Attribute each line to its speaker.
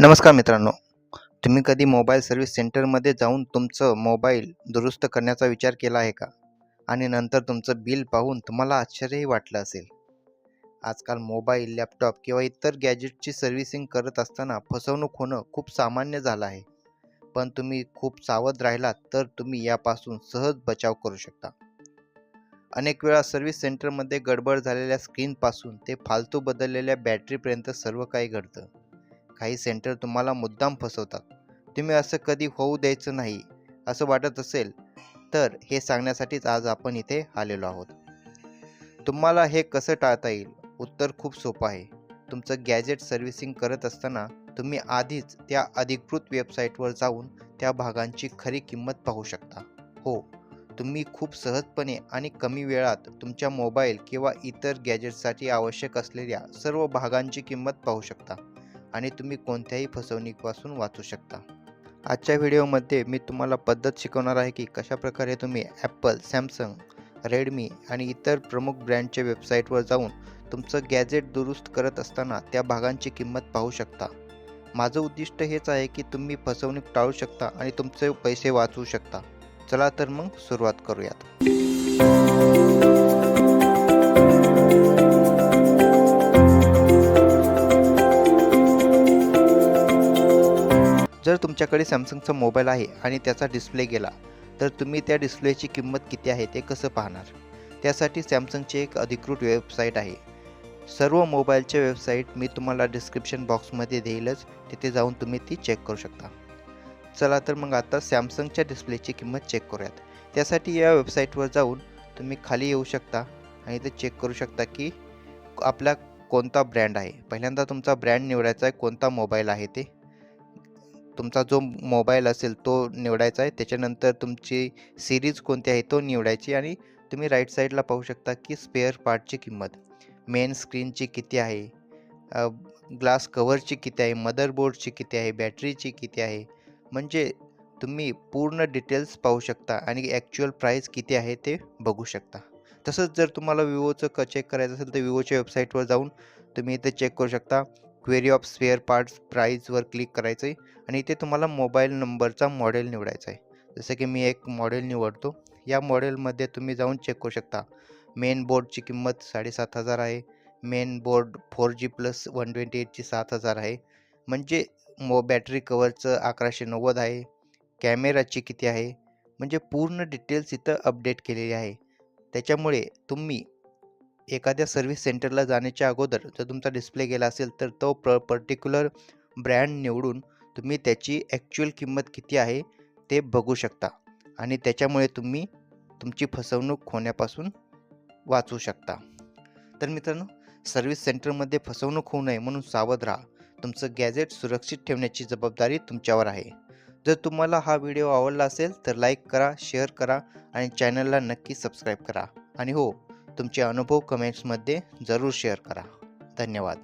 Speaker 1: नमस्कार मित्रांनो. तुम्ही कधी मोबाईल सर्व्हिस सेंटरमध्ये जाऊन तुमचं मोबाईल दुरुस्त करण्याचा विचार केला आहे का? आणि नंतर तुमचं बिल पाहून तुम्हाला आश्चर्यही वाटलं असेल. आजकाल मोबाईल लॅपटॉप किंवा इतर गॅजेटची सर्व्हिसिंग करत असताना फसवणूक होणं खूप सामान्य झालं आहे. पण तुम्ही खूप सावध राहिलात तर तुम्ही यापासून सहज बचाव करू शकता. अनेक वेळा सर्व्हिस सेंटरमध्ये गडबड झालेल्या स्क्रीनपासून ते फालतू बदललेल्या बॅटरीपर्यंत सर्व काही घडतं. काही सेंटर तुम्हाला मुद्दाम फसवतात. तुम्ही असं कधी होऊ द्यायचं नाही असं वाटत असेल तर हे सांगण्यासाठीच आज आपण इथे आलेलो आहोत. तुम्हाला हे कसं टाळता येईल? उत्तर खूप सोपं आहे. तुमचं गॅजेट सर्व्हिसिंग करत असताना तुम्ही आधीच त्या अधिकृत वेबसाईटवर जाऊन त्या भागांची खरी किंमत पाहू शकता. हो तुम्ही खूप सहजपणे आणि कमी वेळात तुमच्या मोबाईल किंवा इतर गॅजेटसाठी आवश्यक असलेल्या सर्व भागांची किंमत पाहू शकता. आणि तुम्ही कोणत्याही फसवणुकीपासून वाचू शकता. आजच्या व्हिडिओमध्ये मी तुम्हाला पद्धत शिकवणार आहे की कशाप्रकारे तुम्ही ॲपल सॅमसंग रेडमी आणि इतर प्रमुख ब्रँडच्या वेबसाईटवर जाऊन तुमचं गॅजेट दुरुस्त करत असताना त्या भागांची किंमत पाहू शकता. माझं उद्दिष्ट हेच आहे की तुम्ही फसवणूक टाळू शकता आणि तुमचे पैसे वाचवू शकता. चला तर मग सुरुवात करूयात. जर तुमच्याकडे सॅमसंगचा मोबाईल आहे आणि त्याचा डिस्प्ले गेला तर तुम्ही त्या डिस्प्लेची किंमत किती आहे ते कसं पाहणार? त्यासाठी सॅमसंगची एक अधिकृत वेबसाईट आहे. सर्व मोबाईलच्या वेबसाईट मी तुम्हाला डिस्क्रिप्शन बॉक्समध्ये देईलच तिथे जाऊन तुम्ही ती चेक करू शकता. चला तर मग आता सॅमसंगच्या डिस्प्लेची किंमत चेक करूयात. त्यासाठी या वेबसाईटवर जाऊन तुम्ही खाली येऊ शकता आणि ते चेक करू शकता की आपला कोणता ब्रँड आहे. पहिल्यांदा तुमचा ब्रँड निवडायचा आहे कोणता मोबाईल आहे ते. तुमचा जो मोबाईल असेल तो निवडायचा आहे. त्याच्यानंतर तुमची सिरीज कोणती आहे तो निवडायची आणि तुम्ही राईट साईडला पाहू शकता की स्पेअर पार्टची किंमत मेन स्क्रीनची किती आहे ग्लास कवरची किती आहे मदरबोर्डची किती आहे बॅटरीची किती आहे म्हणजे तुम्ही पूर्ण डिटेल्स पाहू शकता आणि ॲक्च्युअल प्राईस किती आहे ते बघू शकता. तसंच जर तुम्हाला विवोचं क चेक करायचं असेल तर विवोच्या वेबसाईटवर जाऊन तुम्ही इथे चेक करू शकता. क्वेरी ऑफ स्पेअर पार्ट्स प्राईजवर क्लिक करायचं आहे आणि इथे तुम्हाला मोबाईल नंबरचा मॉडेल निवडायचा आहे. जसं की मी एक मॉडेल निवडतो. या मॉडेलमध्ये तुम्ही जाऊन चेक करू शकता. मेन बोर्डची किंमत साडेसात हजार आहे. Main board four G plus one twenty एटची सात हजार आहे. म्हणजे मो बॅटरी कवरचं अकराशे नव्वद आहे. कॅमेराची किती आहे? म्हणजे पूर्ण डिटेल्स इथं अपडेट केलेली आहे. त्याच्यामुळे तुम्ही एखाद्या सर्व्हिस सेंटरला जाण्याच्या अगोदर जर तुमचा डिस्प्ले गेला असेल तर तो प्र पर्टिक्युलर ब्रँड निवडून तुम्ही त्याची ॲक्च्युअल किंमत किती आहे ते बघू शकता. आणि त्याच्यामुळे तुम्ही तुमची फसवणूक होण्यापासून वाचू शकता. तर मित्रांनो सर्व्हिस सेंटरमध्ये फसवणूक होऊ नये म्हणून सावध राहा. तुमचं गॅजेट सुरक्षित ठेवण्याची जबाबदारी तुमच्यावर आहे. जर तुम्हाला हा व्हिडिओ आवडला असेल तर लाईक करा शेअर करा आणि चॅनलला नक्की सबस्क्राईब करा. आणि हो तुमचे अनुभव कमेंट्समध्ये जरूर शेअर करा. धन्यवाद.